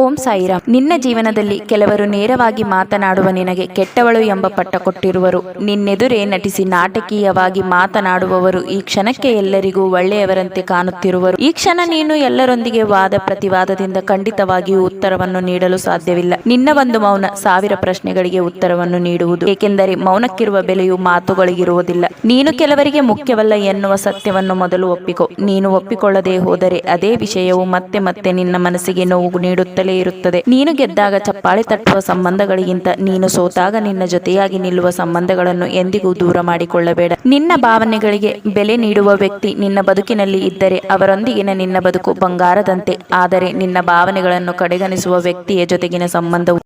ಓಂ ಸಾಯಿರಾಮ್, ನಿನ್ನ ಜೀವನದಲ್ಲಿ ಕೆಲವರು ನೇರವಾಗಿ ಮಾತನಾಡುವ ನಿನಗೆ ಕೆಟ್ಟವಳು ಎಂಬ ಪಟ್ಟ ಕೊಟ್ಟಿರುವರು. ನಿನ್ನೆದುರೇ ನಟಿಸಿ ನಾಟಕೀಯವಾಗಿ ಮಾತನಾಡುವವರು ಈ ಕ್ಷಣಕ್ಕೆ ಎಲ್ಲರಿಗೂ ಒಳ್ಳೆಯವರಂತೆ ಕಾಣುತ್ತಿರುವರು. ಈ ಕ್ಷಣ ನೀನು ಎಲ್ಲರೊಂದಿಗೆ ವಾದ ಪ್ರತಿವಾದದಿಂದ ಖಂಡಿತವಾಗಿಯೂ ಉತ್ತರವನ್ನು ನೀಡಲು ಸಾಧ್ಯವಿಲ್ಲ. ನಿನ್ನ ಒಂದು ಮೌನ ಸಾವಿರ ಪ್ರಶ್ನೆಗಳಿಗೆ ಉತ್ತರವನ್ನು ನೀಡುವುದು. ಏಕೆಂದರೆ ಮೌನಕ್ಕಿರುವ ಬೆಲೆಯು ಮಾತುಗಳಿಗಿರುವುದಿಲ್ಲ. ನೀನು ಕೆಲವರಿಗೆ ಮುಖ್ಯವಲ್ಲ ಎನ್ನುವ ಸತ್ಯವನ್ನು ಮೊದಲು ಒಪ್ಪಿಕೊ. ನೀನು ಒಪ್ಪಿಕೊಳ್ಳದೆ ಹೋದರೆ ಅದೇ ವಿಷಯವು ಮತ್ತೆ ಮತ್ತೆ ನಿನ್ನ ಮನಸ್ಸಿಗೆ ನೋವು ನೀಡುತ್ತಲೇ ಇರುತ್ತದೆ. ನೀನು ಗೆದ್ದಾಗ ಚಪ್ಪಾಳೆ ತಟ್ಟುವ ಸಂಬಂಧಗಳಿಗಿಂತ ನೀನು ಸೋತಾಗ ನಿನ್ನ ಜೊತೆಯಾಗಿ ನಿಲ್ಲುವ ಸಂಬಂಧಗಳನ್ನು ಎಂದಿಗೂ ದೂರ ಮಾಡಿಕೊಳ್ಳಬೇಡ. ನಿನ್ನ ಭಾವನೆಗಳಿಗೆ ಬೆಲೆ ನೀಡುವ ವ್ಯಕ್ತಿ ನಿನ್ನ ಬದುಕಿನಲ್ಲಿ ಇದ್ದರೆ ಅವರೊಂದಿಗಿನ ನಿನ್ನ ಬದುಕು ಬಂಗಾರದಂತೆ, ಆದರೆ ನಿನ್ನ ಭಾವನೆಗಳನ್ನು ಕಡೆಗಣಿಸುವ ವ್ಯಕ್ತಿಯ ಜೊತೆಗಿನ ಸಂಬಂಧವು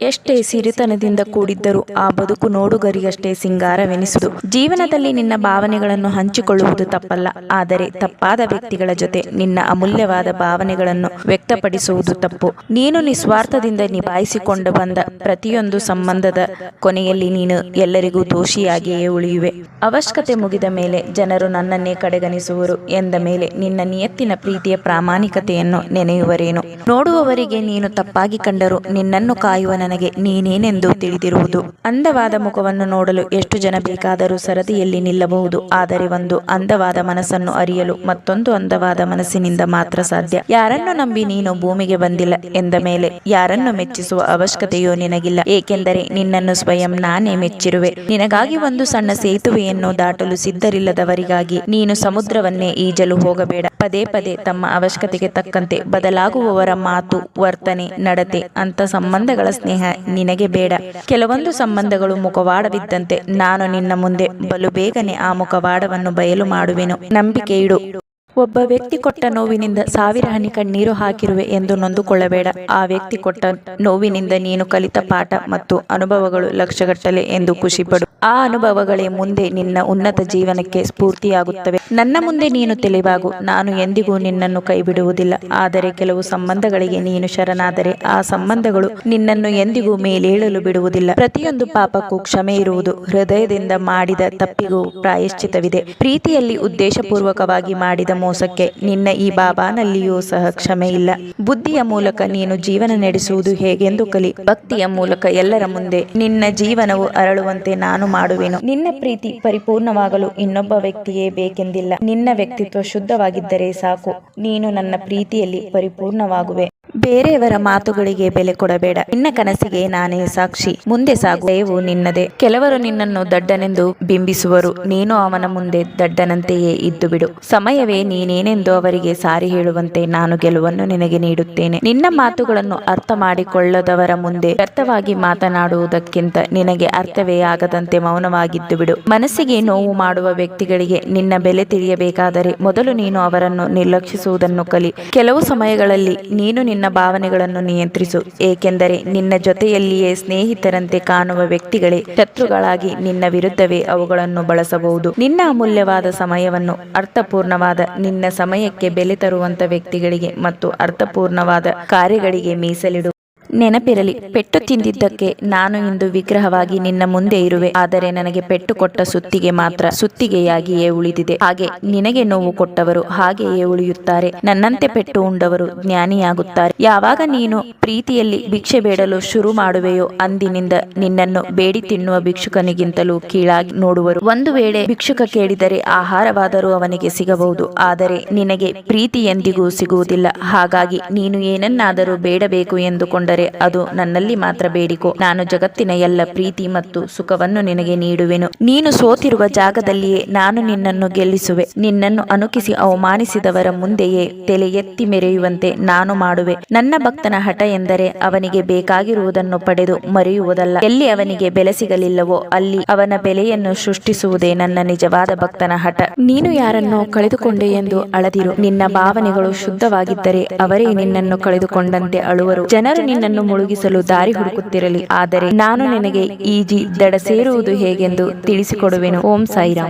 ಎಷ್ಟೇ ಸಿರಿತನದಿಂದ ಕೂಡಿದ್ದರೂ ಆ ಬದುಕು ನೋಡುಗರಿಗಷ್ಟೇ ಸಿಂಗಾರವೆನಿಸುವುದು. ಜೀವನದಲ್ಲಿ ನಿನ್ನ ಭಾವನೆಗಳನ್ನು ಹಂಚಿಕೊಳ್ಳುವುದು ತಪ್ಪಲ್ಲ, ಆದರೆ ತಪ್ಪಾದ ವ್ಯಕ್ತಿಗಳ ಜೊತೆ ನಿನ್ನ ಅಮೂಲ್ಯವಾದ ಭಾವನೆಗಳನ್ನು ವ್ಯಕ್ತಪಡಿಸುವುದು ತಪ್ಪು. ನೀನು ನಿಸ್ವಾರ್ಥದಿಂದ ನಿಭಾಯಿಸಿಕೊಂಡು ಬಂದ ಪ್ರತಿಯೊಂದು ಸಂಬಂಧದ ಕೊನೆಯಲ್ಲಿ ನೀನು ಎಲ್ಲರಿಗೂ ದೋಷಿಯಾಗಿಯೇ ಉಳಿಯುವೆ. ಅವಶ್ಯಕತೆ ಮುಗಿದ ಮೇಲೆ ಜನರು ನನ್ನನ್ನೇ ಕಡೆಗಣಿಸುವರು ಎಂದ ಮೇಲೆ ನಿನ್ನ ನಿಯತ್ತಿನ ಪ್ರೀತಿಯ ಪ್ರಾಮಾಣಿಕತೆಯನ್ನು ನೆನೆಯುವರೇನು? ನೋಡುವವರಿಗೆ ನೀನು ತಪ್ಪಾಗಿ ಕಂಡರೂ ನಿನ್ನನ್ನು ಕಾಯುವ ನನಗೆ ನೀನೇನೆಂದು ತಿಳಿದಿರುವುದು. ಅಂದವಾದ ಮುಖವನ್ನು ನೋಡಲು ಎಷ್ಟು ಜನ ಬೇಕಾದರೂ ಸರದಿಯಲ್ಲಿ ನಿಲ್ಲಬಹುದು. ಆದರೆ ಒಂದು ಅಂದವಾದ ಮನಸ್ಸನ್ನು ಅರಿಯಲು ಮತ್ತೊಂದು ಅಂದವಾದ ಮನಸ್ಸಿನಿಂದ ಮಾತ್ರ ಸಾಧ್ಯ. ಯಾರನ್ನು ನಂಬಿ ನೀನು ಭೂಮಿಗೆ ಬಂದಿಲ್ಲ ಎಂದ ಮೇಲೆ ಯಾರನ್ನು ಮೆಚ್ಚಿಸುವ ಅವಶ್ಯಕತೆಯೂ ನಿನಗಿಲ್ಲ. ಏಕೆಂದರೆ ನಿನ್ನನ್ನು ಸ್ವಯಂ ನಾನೇ ಮೆಚ್ಚಿರುವೆ. ನಿನಗಾಗಿ ಒಂದು ಸಣ್ಣ ಸೇತುವೆಯನ್ನು ದಾಟಲು ಸಿದ್ಧರಿಲ್ಲದವರಿಗಾಗಿ ನೀನು ಸಮುದ್ರವನ್ನೇ ಈಜಲು ಹೋಗಬೇಡ. ಪದೇ ಪದೇ ತಮ್ಮ ಅವಶ್ಯಕತೆಗೆ ತಕ್ಕಂತೆ ಬದಲಾಗುವವರ ಮಾತು ವರ್ತನೆ, ನಡತೆ, ಅಂತ ಸಂಬಂಧಗಳ ಸ್ನೇಹ ನಿನಗೆ ಬೇಡ. ಕೆಲವೊಂದು ಸಂಬಂಧಗಳು ಮುಖವಾಡವಿದ್ದಂತೆ ನಾನು ನಿನ್ನ ಮುಂದೆ ಬಲು ಬೇಗನೆ ಆ ಮುಖವಾಡವನ್ನು ಬಯಲು ಮಾಡುವೆನು. ನಂಬಿಕೆ ಇಡು. ಒಬ್ಬ ವ್ಯಕ್ತಿ ಕೊಟ್ಟ ನೋವಿನಿಂದ ಸಾವಿರ ಹನಿ ಕಣ್ಣೀರು ಹಾಕಿರುವೆ ಎಂದು ನೊಂದುಕೊಳ್ಳಬೇಡ. ಆ ವ್ಯಕ್ತಿ ಕೊಟ್ಟ ನೋವಿನಿಂದ ನೀನು ಕಲಿತ ಪಾಠ ಮತ್ತು ಅನುಭವಗಳು ಲಕ್ಷಗಟ್ಟಲೆ ಎಂದು ಖುಷಿಪಡು. ಆ ಅನುಭವಗಳೇ ಮುಂದೆ ನಿನ್ನ ಉನ್ನತ ಜೀವನಕ್ಕೆ ಸ್ಫೂರ್ತಿಯಾಗುತ್ತವೆ. ನನ್ನ ಮುಂದೆ ನೀನು ತಿಳಿವಾಗು, ನಾನು ಎಂದಿಗೂ ನಿನ್ನನ್ನು ಕೈಬಿಡುವುದಿಲ್ಲ. ಆದರೆ ಕೆಲವು ಸಂಬಂಧಗಳಿಗೆ ನೀನು ಶರಣಾದರೆ, ಆ ಸಂಬಂಧಗಳು ನಿನ್ನನ್ನು ಎಂದಿಗೂ ಮೇಲೇಳಲು ಬಿಡುವುದಿಲ್ಲ. ಪ್ರತಿಯೊಂದು ಪಾಪಕ್ಕೂ ಕ್ಷಮೆ ಇರುವುದು ಹೃದಯದಿಂದ ಮಾಡಿದ ತಪ್ಪಿಗೂ ಪ್ರಾಯಶ್ಚಿತವಿದೆ. ಪ್ರೀತಿಯಲ್ಲಿ ಉದ್ದೇಶಪೂರ್ವಕವಾಗಿ ಮಾಡಿದ ಮೋಸಕ್ಕೆ ನಿನ್ನ ಈ ಬಾಬಾನಲ್ಲಿಯೂ ಸಹ ಕ್ಷಮೆ ಇಲ್ಲ. ಬುದ್ಧಿಯ ಮೂಲಕ ನೀನು ಜೀವನ ನಡೆಸುವುದು ಹೇಗೆಂದು ಕಲಿ. ಭಕ್ತಿಯ ಮೂಲಕ ಎಲ್ಲರ ಮುಂದೆ ನಿನ್ನ ಜೀವನವು ಅರಳುವಂತೆ ನಾನು ಮಾಡುವೆನು. ನಿನ್ನ ಪ್ರೀತಿ ಪರಿಪೂರ್ಣವಾಗಲು ಇನ್ನೊಬ್ಬ ವ್ಯಕ್ತಿಯೇ ಬೇಕೆಂದಿಲ್ಲ. ನಿನ್ನ ವ್ಯಕ್ತಿತ್ವ ಶುದ್ಧವಾಗಿದ್ದರೆ ಸಾಕು. ನೀನು ನನ್ನ ಪ್ರೀತಿಯಲ್ಲಿ ಪರಿಪೂರ್ಣವಾಗುವೆ. ಬೇರೆಯವರ ಮಾತುಗಳಿಗೆ ಬೆಲೆ ಕೊಡಬೇಡ. ನಿನ್ನ ಕನಸಿಗೆ ನಾನೇ ಸಾಕ್ಷಿ. ಮುಂದೆ ಸಾಗು ನಿನ್ನದೆ ನಿನ್ನದೇ. ಕೆಲವರು ನಿನ್ನನ್ನು ದಡ್ಡನೆಂದು ಬಿಂಬಿಸುವರು. ನೀನು ಅವನ ಮುಂದೆ ದಡ್ಡನಂತೆಯೇ ಇದ್ದು ಬಿಡು. ಸಮಯವೇ ನೀನೇನೆಂದು ಅವರಿಗೆ ಸಾರಿ ಹೇಳುವಂತೆ ನಾನು ಗೆಲುವನ್ನು ನಿನಗೆ ನೀಡುತ್ತೇನೆ. ನಿನ್ನ ಮಾತುಗಳನ್ನು ಅರ್ಥ ಮಾಡಿಕೊಳ್ಳದವರ ಮುಂದೆ ವ್ಯರ್ಥವಾಗಿ ಮಾತನಾಡುವುದಕ್ಕಿಂತ ನಿನಗೆ ಅರ್ಥವೇ ಆಗದಂತೆ ಮೌನವಾಗಿದ್ದು ಬಿಡು. ಮನಸ್ಸಿಗೆ ನೋವು ಮಾಡುವ ವ್ಯಕ್ತಿಗಳಿಗೆ ನಿನ್ನ ಬೆಲೆ ತಿಳಿಯಬೇಕಾದರೆ ಮೊದಲು ನೀನು ಅವರನ್ನು ನಿರ್ಲಕ್ಷಿಸುವುದನ್ನು ಕಲಿ. ಕೆಲವು ಸಮಯಗಳಲ್ಲಿ ನೀನು ನಿನ್ನ ಭಾವನೆಗಳನ್ನು ನಿಯಂತ್ರಿಸು, ಏಕೆಂದರೆ ನಿನ್ನ ಜೊತೆಯಲ್ಲಿಯೇ ಸ್ನೇಹಿತರಂತೆ ಕಾಣುವ ವ್ಯಕ್ತಿಗಳೇ ಶತ್ರುಗಳಾಗಿ ನಿನ್ನ ವಿರುದ್ಧವೇ ಅವುಗಳನ್ನು ಬಳಸಬಹುದು. ನಿನ್ನ ಅಮೂಲ್ಯವಾದ ಸಮಯವನ್ನು ಅರ್ಥಪೂರ್ಣವಾದ ನಿನ್ನ ಸಮಯಕ್ಕೆ ಬೆಲೆ ತರುವಂತ ವ್ಯಕ್ತಿಗಳಿಗೆ ಮತ್ತು ಅರ್ಥಪೂರ್ಣವಾದ ಕಾರ್ಯಗಳಿಗೆ ಮೀಸಲಿಡು. ನೆನಪಿರಲಿ, ಪೆಟ್ಟು ತಿಂದಿದ್ದಕ್ಕೆ ನಾನು ಇಂದು ವಿಗ್ರಹವಾಗಿ ನಿನ್ನ ಮುಂದೆ ಇರುವೆ. ಆದರೆ ನನಗೆ ಪೆಟ್ಟು ಕೊಟ್ಟ ಸುತ್ತಿಗೆ ಮಾತ್ರ ಸುತ್ತಿಗೆಯಾಗಿಯೇ ಉಳಿದಿದೆ. ಹಾಗೆ ನಿನಗೆ ನೋವು ಕೊಟ್ಟವರು ಹಾಗೆಯೇ ಉಳಿಯುತ್ತಾರೆ. ನನ್ನಂತೆ ಪೆಟ್ಟು ಉಂಡವರು ಜ್ಞಾನಿಯಾಗುತ್ತಾರೆ. ಯಾವಾಗ ನೀನು ಪ್ರೀತಿಯಲ್ಲಿ ಭಿಕ್ಷೆ ಬೇಡಲು ಶುರು ಮಾಡುವೆಯೋ, ಅಂದಿನಿಂದ ನಿನ್ನನ್ನು ಬೇಡಿ ತಿನ್ನುವ ಭಿಕ್ಷುಕನಿಗಿಂತಲೂ ಕೀಳಾಗಿ ನೋಡುವರು. ಒಂದು ವೇಳೆ ಭಿಕ್ಷುಕ ಕೇಳಿದರೆ ಆಹಾರವಾದರೂ ಅವನಿಗೆ ಸಿಗಬಹುದು. ಆದರೆ ನಿನಗೆ ಪ್ರೀತಿ ಎಂದಿಗೂ ಸಿಗುವುದಿಲ್ಲ. ಹಾಗಾಗಿ ನೀನು ಏನನ್ನಾದರೂ ಬೇಡಬೇಕು ಎಂದುಕೊಂಡರೆ ಅದು ನನ್ನಲ್ಲಿ ಮಾತ್ರ ಬೇಡಿಕೋ. ನಾನು ಜಗತ್ತಿನ ಎಲ್ಲ ಪ್ರೀತಿ ಮತ್ತು ಸುಖವನ್ನು ನಿನಗೆ ನೀಡುವೆನು. ನೀನು ಸೋತಿರುವ ಜಾಗದಲ್ಲಿಯೇ ನಾನು ನಿನ್ನನ್ನು ಗೆಲ್ಲಿಸುವೆ. ನಿನ್ನನ್ನು ಅನುಕಿಸಿ ಅವಮಾನಿಸಿದವರ ಮುಂದೆಯೇ ತಲೆ ಎತ್ತಿ ಮೆರೆಯುವಂತೆ ನಾನು ಮಾಡುವೆ. ನನ್ನ ಭಕ್ತನ ಹಠ ಎಂದರೆ ಅವನಿಗೆ ಬೇಕಾಗಿರುವುದನ್ನು ಪಡೆದು ಮರೆಯುವುದಲ್ಲ. ಎಲ್ಲಿ ಅವನಿಗೆ ಬೆಲೆ ಸಿಗಲಿಲ್ಲವೋ ಅಲ್ಲಿ ಅವನ ಬೆಲೆಯನ್ನು ಸೃಷ್ಟಿಸುವುದೇ ನನ್ನ ನಿಜವಾದ ಭಕ್ತನ ಹಠ. ನೀನು ಯಾರನ್ನೋ ಕಳೆದುಕೊಂಡೆ ಎಂದು ಅಳದಿರು. ನಿನ್ನ ಭಾವನೆಗಳು ಶುದ್ಧವಾಗಿದ್ದರೆ ಅವರೇ ನಿನ್ನನ್ನು ಕಳೆದುಕೊಂಡಂತೆ ಅಳುವರು. ಜನರು ನಿನ್ನನ್ನು ಮುಳುಗಿಸಲು ದಾರಿ ಹುಡುಕುತ್ತಿರಲಿ. ಆದರೆ ನಾನು ನಿನಗೆ ಈಜಿ ದಡ ಸೇರುವುದು ಹೇಗೆಂದು ತಿಳಿಸಿಕೊಡುವೆನು. ಓಂ ಸಾಯಿರಾಮ್.